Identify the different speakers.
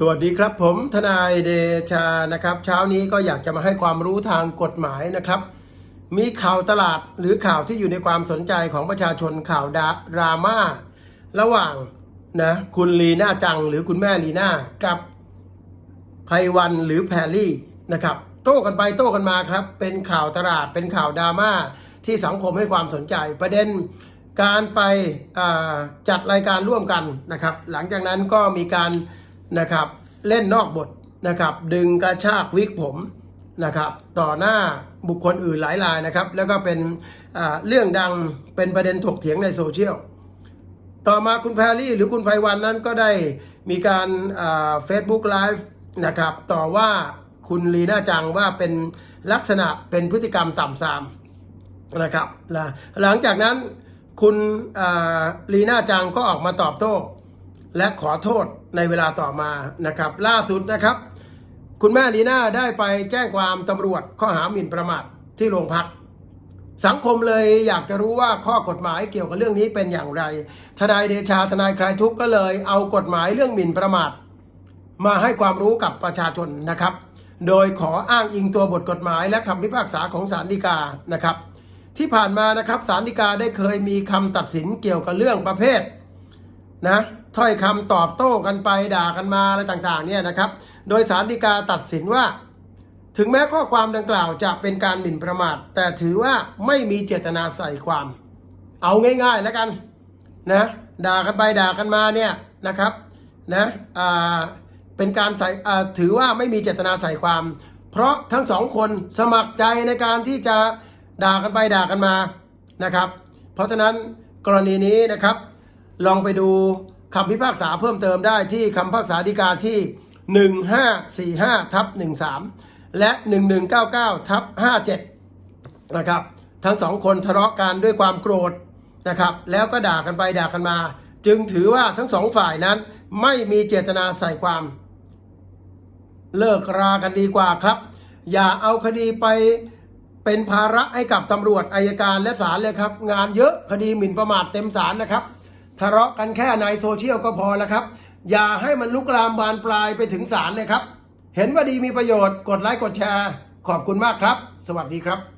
Speaker 1: สวัสดีครับผมทนายเดชานะครับ เช้านี้ก็อยากจะมาให้ความรู้ทางกฎหมายนะครับ มีข่าวตลาดหรือข่าวที่อยู่ในความสนใจของประชาชนข่าวดาราม่าระหว่างนะคุณลีน่าจังหรือคุณแม่ลีน่ากับไพวันหรือแพรลี่นะครับ โต้กันไปโต้กันมาครับ เป็นข่าวตลาดเป็นข่าวดราม่าที่สังคมให้ความสนใจประเด็นการไปจัดรายการร่วมกันนะครับ หลังจากนั้นก็มีการ นะครับ เล่นนอกบทนะครับ ดึงกระชากวิกผมนะครับ ต่อหน้าบุคคลอื่นหลายรายนะครับ แล้วก็เป็นเรื่องดังเป็นประเด็นถกเถียงในโซเชียลต่อมาคุณแพรรี่หรือคุณไพวันนั้นก็ได้มีการเฟซบุ๊กไลฟ์นะครับ ต่อว่าคุณลีน่าจังว่าเป็นลักษณะเป็นพฤติกรรมต่ำซามนะครับหลังจากนั้นคุณลีน่าจังก็ออกมาตอบโต้ และขอโทษในเวลาต่อมานะครับ ล่าสุดนะครับ คุณแม่ลีน่าได้ไปแจ้งความตำรวจข้อหาหมิ่นประมาทที่โรงพัก สังคมเลยอยากจะรู้ว่าข้อกฎหมายเกี่ยวกับเรื่องนี้เป็นอย่างไร ทนายเดชาทนายคลายทุกข์ก็เลยเอากฎหมายเรื่องหมิ่นประมาท มาให้ความรู้กับประชาชนนะครับ โดยขออ้างอิงตัวบทกฎหมายและคำพิพากษาของศาลฎีกานะครับ ที่ผ่านมานะครับศาลฎีกาได้เคยมีคำตัดสินเกี่ยวกับเรื่องประเภท นะถ้อยคำตอบโต้กันไปด่ากันมาอะไรต่างๆเนี่ยนะครับ โดยสารดีกาตัดสินว่า ถึงแม้ข้อความดังกล่าวจะเป็นการหมิ่นประมาท แต่ถือว่าไม่มีเจตนาใส่ความ เอาง่ายๆแล้วกันนะด่ากันไปด่ากันมาเนี่ยนะครับนะอ่าเป็นการใส่ถือว่าไม่มีเจตนาใส่ความ เพราะทั้งสองคนสมัครใจในการที่จะด่ากันไปด่ากันมานะครับ เพราะฉะนั้นกรณีนี้นะครับ ลองไปดูคำพิพากษาเพิ่มเติมได้ที่คำพิพากษาฎีกาที่ 1545ทับ13 และ 1199ทับ57 นะครับ ทั้งสองคนทะเลาะกันด้วยความโกรธนะครับ แล้วก็ด่ากันไปด่ากันมา จึงถือว่าทั้งสองฝ่ายนั้นไม่มีเจตนาใส่ความ เลิกรากันดีกว่าครับ อย่าเอาคดีไปเป็นภาระให้กับตำรวจอายการและศาลเลยครับ งานเยอะคดีหมิ่นประมาทเต็มศาลนะครับ ทะเลาะกันแค่ในโซเชียลก็พอแล้วครับ อย่าให้มันลุกลามบานปลายไปถึงศาลเลยครับ เห็นว่าดีมีประโยชน์กดไลค์กดแชร์ ขอบคุณมากครับ สวัสดีครับ